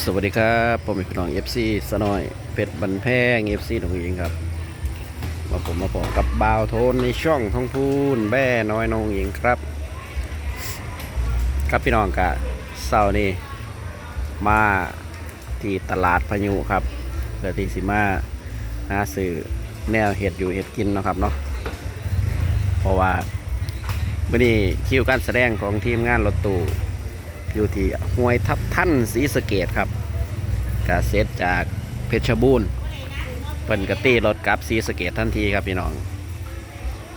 สวัสดีครับผมเป็นพี่น้อง FC สนอยเป็ดบันแพง FC หนองหญิงครับ มาผมมาผมกับบาวโทนในช่องท้องพูนแบ่น้อยน้องหญิงครับ ครับพี่น้องกะเสาร์นี้มาที่ตลาดพายุครับเพื่อที่สิมาหาซื้อแนวเห็ดอยู่เห็ดกินนะครับเนาะเพราะว่าวันนี้คิวการแสดงของทีมงานรถตู้ อยู่ที่ห้วยทับท่านศรีสะเกดครับกาเซตจากเพชรบูรณ์เปิ่นกะตีรถกับศรีสเกดทันทีครับพี่น้อง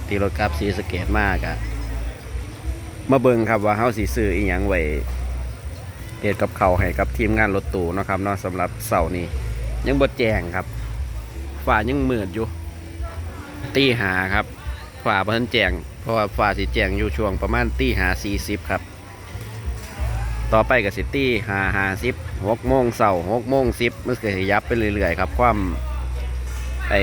ตีรถกับศรีสเกดมากอะมาเบิ่งครับว่าเฮาสิซื้ออีหยังไว้เฮ็ดกับเขาให้กับทีมงานรถตู้นะครับเนาะสำหรับเสาร์นี้ยังบ่แจงครับฝ่ายังเหมือดอยู่ ตีหาครับฝ่าบ่ทันแจงเพราะว่าฝ่าสิแจงอยู่ช่วงประมาณตีหา40ครับ ต่อไปกับซิตี้หาหาสิบหกโมงเสาร์หกโมงสิบมันก็ขยับไปเรื่อยๆครับ ความไอ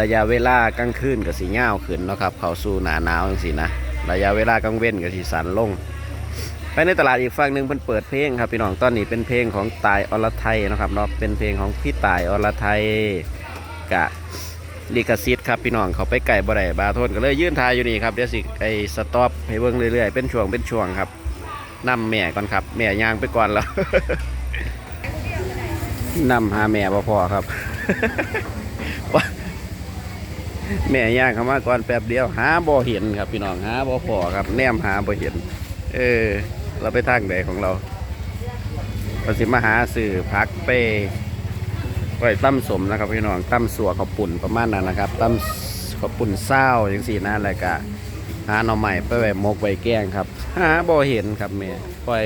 ระยะเวลากลางคืนกับสีเงาขึ้นนะครับ เขาสู่หนาหนาวจังสินะระยะเวลากลางเว้นกับสีสันลง ไปในตลาดอีกฝั่งหนึ่งเพิ่นเปิดเพลงครับพี่น้องตอนนี้เป็นเพลงของตายอรไทยนะครับเนาะเป็นเพลงของพี่ตายอรไทยกะลิกซิตครับพี่น้องเขาไปไก่บ่ได้บาโทนก็เลยยื่นทายอยู่นี่ครับเดี๋ยวสิไอสต็อปให้เบิ่งเรื่อยๆเป็นช่วงเป็นช่วงครับ นำแม่ก่อนครับ แม่ย่างไปก่อนแล้วนำหาแม่บ่พอครับ แม่ย่างเข้ามาก่อนแป๊บเดียว หาบ่เห็นครับ พี่น้องหาบ่พอครับ แนมหาบ่เห็น เออ เราไปทางใดของเราเราสิมาหาสื่อพักไปไว้ตั้มสมนะครับพี่น้องตั้มสัวข้าวปุ่นประมาณนั้นนะครับตั้มข้าวปุ่นเศร้าอย่างสี่นะอะไรกะ หาหน่อใหม่ไปไว้มกไว้แกงครับหาบ่เห็นครับแม่ปล่อย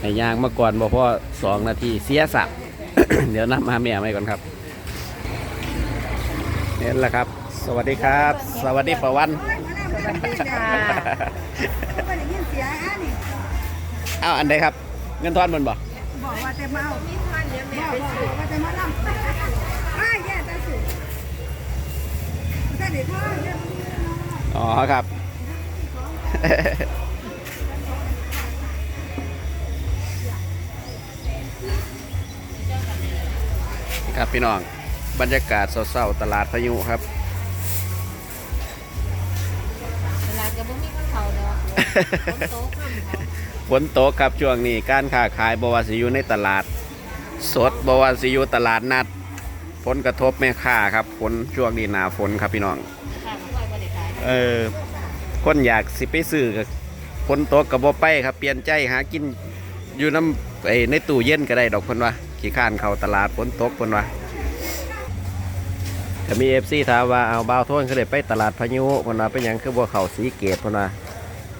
ให้ย่างมาก่อนบ่พอสองนาทีเสียสับ เดี๋ยวนำมาแม่ไม่ก่อนครับนี่แหละครับ สวัสดีครับ สวัสดีประวัน สวัสดีจ้าไม่ได้ยินเสียงอะนี่เอ้าอันใดครับ เงินทอนมันบ่บอกว่าแต่เมามีพันเดี๋ยวแม่ไปซื้อว่าแต่มาลำอ้ายแย่แต่สิแต่เด็กพ่อเดี๋ยวอ๋อครับ ครับพี่น้อง บรรยากาศเศร้าๆตลาดพายุครับเวลาจะบ่มีคนเขาดอกคนโตข้าเขาฝนตกครับช่วงนี้การค้าขายบวาสิอยู่ในตลาด สดบวาสิอยู่ตลาดนัดผลกระทบแม่ค้าครับฝนช่วงนี้หนาฝนครับพี่น้อง เออ คนอยากสิไปซื้อกับฝนตกกับบ่ไปครับ เปลี่ยนใจหากินอยู่น้ำไอ้ในตู้เย็นก็ได้ดอกเพิ่นว่าขี้ข้านเข้าตลาดฝนตกเพิ่นว่าก็มีเอฟซีถามว่าเอาบ่าวโทนเขาเลยไปตลาดพายุเพิ่นว่าเป็นยังคือบ่เขาสีเกตเพิ่นว่า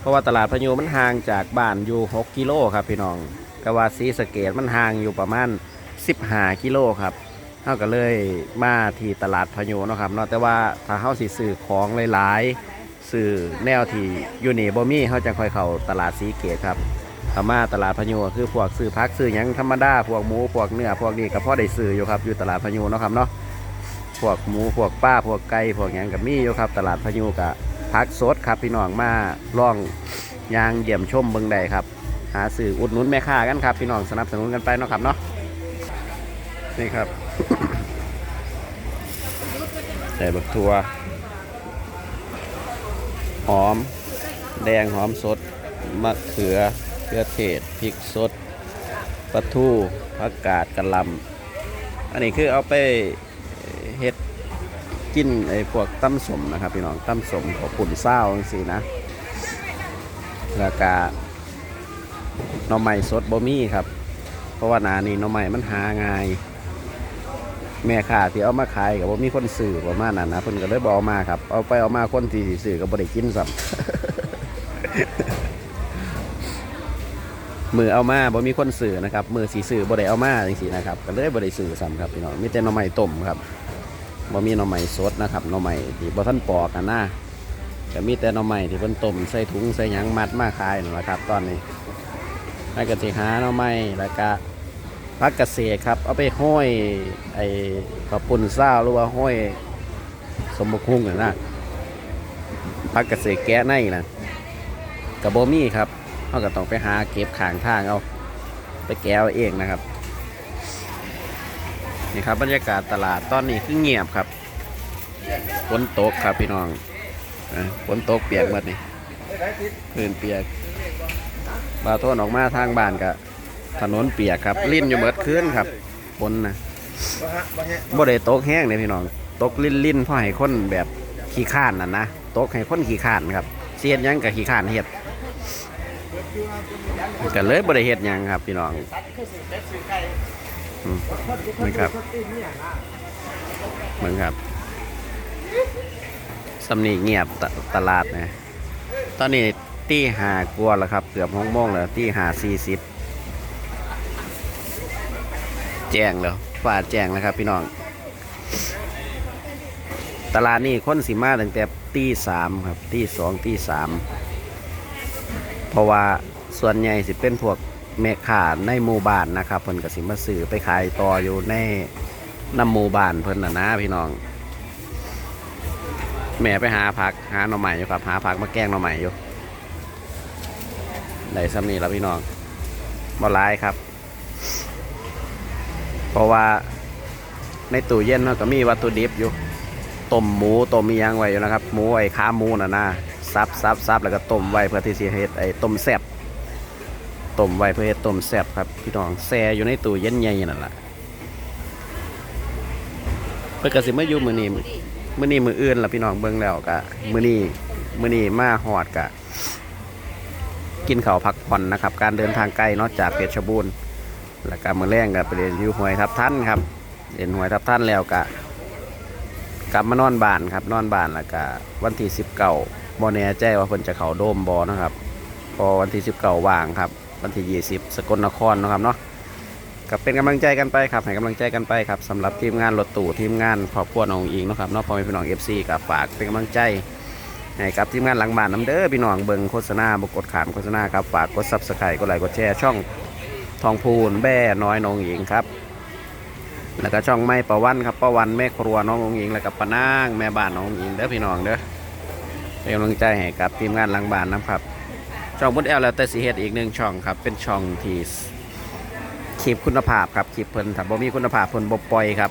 เพราะว่าตลาดพายุมันห่างจากบ้านอยู่ 6 กิโลครับพี่น้องก็ว่าสีสเกตมันห่างอยู่ประมาณ 15 กิโลครับเฮาก็เลยมาที่ตลาดพายุนะครับเนาะแต่ว่าถ้าเฮาสิซื้อของหลายๆ ซื้อแนวที่อยู่นี่บ่มีเฮาจะค่อยเข้าตลาดสีเกตครับถ้ามาตลาดพายุก็คือพวกซื้อพักซื้อยังธรรมดาพวกหมูพวกเนื้อพวกนี้ก็พอได้ซื้ออยู่ครับอยู่ตลาดพายุเนาะครับเนาะพวกหมูพวกป้าพวกไก่พวกยังก็มีอยู่ครับ ตลาดพายุก็พักสดครับพี่น้องมาล่องยางเยี่ยมชมเบิงใดครับ หาสื่ออุดหนุนแม่ค้ากันครับ พี่น้องสนับสนุนกันไปเนาะครับเนาะนี่ครับใส่บักทัว หอม แดงหอมสด มะเขือเขือเทศพริกสดปลาทูผักกาดกระลำอันนี้คือเอาไปเฮ็ดกินไอ้พวกตั้มสมนะครับพี่น้องตั้มสมของปุ่นเศร้าจังซี่นะแล้วก็หน่อไม้สดบ่มีครับ เพราะว่านานี่หน่อไม้มันหาง่าย แม่ค้าที่เอามาขายกับบ่ามีคนซื้อประมาณนั้นนะเพิ่นก็เลยบอกมาครับเอาไปเอามาคนที่สิซื้อก็บ่ได้กินซ้ำมือเอามาบ่มีคนซื้อนะครับมือสีซื้อบ่ได้เอามาจังซี่นะครับก็เลยบ่ได้ซื้อซ้ำครับพี่น้องมีแต่หน่อไม้ต้มครับบ่มีหน่อไม้สดนะครับหน่อไม้ที่บ่ทันปอกกันนะก็มีแต่หน่อไม้ที่เพิ่นต้มใส่ถุงใส่หยังมัดมาขายนั่นแหละครับ ตอนนี้แล้วก็สิหาหน่อไม้แล้วก็ พักเกษตรครับ เอาไปห้อยไอ้กระปุ่นซ่าหรือว่าห้อยสมบคุ้งน่ะนะพักเกษตรแก้ในนะกับโบมี่ครับเขาก็ต้องไปหาเก็บขางทางเอาไปแก้เอาเองนะครับนี่ครับบรรยากาศตลาดตอนนี้คือเงียบครับฝนตกครับพี่น้องฝนตกเปียกหมดนี่พื้นเปียกบาโทนออกมาทางบ้านกับ ถนนเปียกครับลิ้นอยู่เบิดคืนครับฝนนะบ่ได้ตกแห้งเลยพี่น้องตกลิ้นลิ้นๆเพราะให้คนแบบขี้ข้านน่ะนะตกให้คนขี้ข้านครับเสียดยังกับขี้ข้านเฮ็ดก็เลยบ่ได้เฮ็ดยังครับ พี่น้องอืมนี่ครับเหมือนครับสำนีเงียบตตลาดนะตอนนี้ตีหากลัวแล้วครับ เกือบหกโมงแล้วตีหาสี่สิบ แจ้งแล้วฝ่าแจ้งแล้วครับ พี่น้อง ตลาดนี่คนสิมาตั้งแต่ตีสามครับตีสองตีสามเพราะว่าส่วนใหญ่สิเป็นพวกแม่ค้าในหมู่บ้านนะครับเพิ่นก็สิมาซื้อไปขายต่ออยู่ในน้ำหมู่บ้านเพิ่นนะนะพี่น้อง แม่ไปหาผักหาหน่อใหม่อยู่ครับหาผักมาแกงหน่อใหม่อยู่ได้ซ้ำนี้แล้วพี่น้องบ่หลายครับ เพราะว่าในตู้เย็นเราก็มีวัตถุดิบอยู่ต้มหมูต้มมียังไว้อยู่นะครับ หมูไอ้ขาหมูน่ะนะซับซับซับแล้วก็ต้มไว้เพื่อที่สิเฮ็ดไอ้ต้มแซ่บต้มไว้เพื่อเฮ็ดต้มแซ่บครับพี่น้องแช่อยู่ในตู้เย็นใหญ่นั่นแหละเพื่อกสิมาอยู่มือนี้มือนี้มืออื่นล่ะพี่น้องเบิ่งแล้วกะมือนี้มือนี้มาหอดกะ กินข้าวพักผ่อนนะครับ การเดินทางไกลนอกจากเพชรบูรณ์ แล้วก็มือแรงกับไปเรียนอยู่หวยทับท่านครับเรียนหวยทับท่านแล้วกะกลับมานอนบ้านครับ นอนบ้านแล้วก็วันที่สิบเก้าบอแน่ใจว่าเพิ่นจะเข้าโดมบอนะครับ พอวันที่สิบเก้าว่างครับ วันที่20สกลนครนะครับเนาะกับเป็นกำลังใจกันไปครับให้กำลังใจกันไปครับสำหรับทีมงานรถตู้ทีมงานครอบครัวน้องอิงนะครับเนาะพ่อแม่พี่น้อง FC กับฝากเป็นกำลังใจให้กับทีมงานหลังบ้านน้ำเด้อพี่น้องเบิงโฆษณาบกกดขามโฆษณาครับฝากกดซับสไครต์กดไลค์กดแชร์ช่อง ทองพูนแบ่น้อยน้องอิงครับ แล้วก็ช่องไม้ประวันครับประวันแม่ครัวน้ององอิงแล้วก็ปานางแม่บ้านน้ององอิงเด้อพี่น้องเด้อเป็นกำลังใจให้กับทีมงานหลังบ้านนะครับ ช่องบุญแอลแล้วแต่สีเฮ็ดอีกหนึ่งช่องครับ เป็นช่องที่คลิปคุณภาพครับคลิปเพิ่นถ้าบ่มีคุณภาพเพิ่นบ่ปล่อยครับ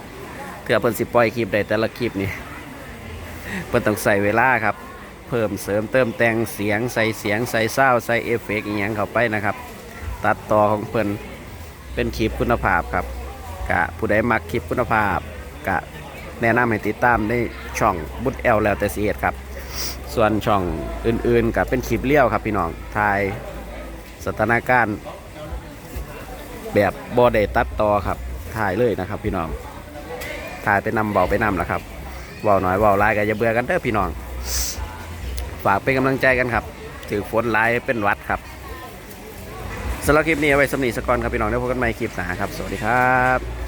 เพื่อเพิ่นสิปล่อยคลิปได้แต่ละคลิปนี่เพิ่นต้องใส่เวลาครับ เพิ่มเสริมเติมแต่งเสียงใส่เสียงใส่ซาวด์ใส่เอฟเฟกต์อีหยังเข้าไปนะครับ ตัดต่อของเพิ่นเป็นคลิปคุณภาพครับกะผู้ใดมักคลิปคุณภาพกะแนะนำให้ติดตามในช่องบุญแอลแล้วแต่สีเฮ็ดครับ ส่วนช่องอื่นๆกับเป็นคลิปเลี้ยวครับพี่น้องถ่ายสถานการณ์ แบบบอดตัดต่อครับถ่ายเลยนะครับ พี่น้องถ่ายไปนำเบาไปนำแหละครับเบาหน่อยเบาหลายก็อย่าเบื่อกันเด้อพี่น้อง ฝากเป็นกำลังใจกันครับ ถือฝนหลายเป็นวัดครับ สำหรับคลิปนี้เอาไว้สำนีสกอนครับพี่น้องได้พบกันใหม่คลิปหน้าครับ สวัสดีครับ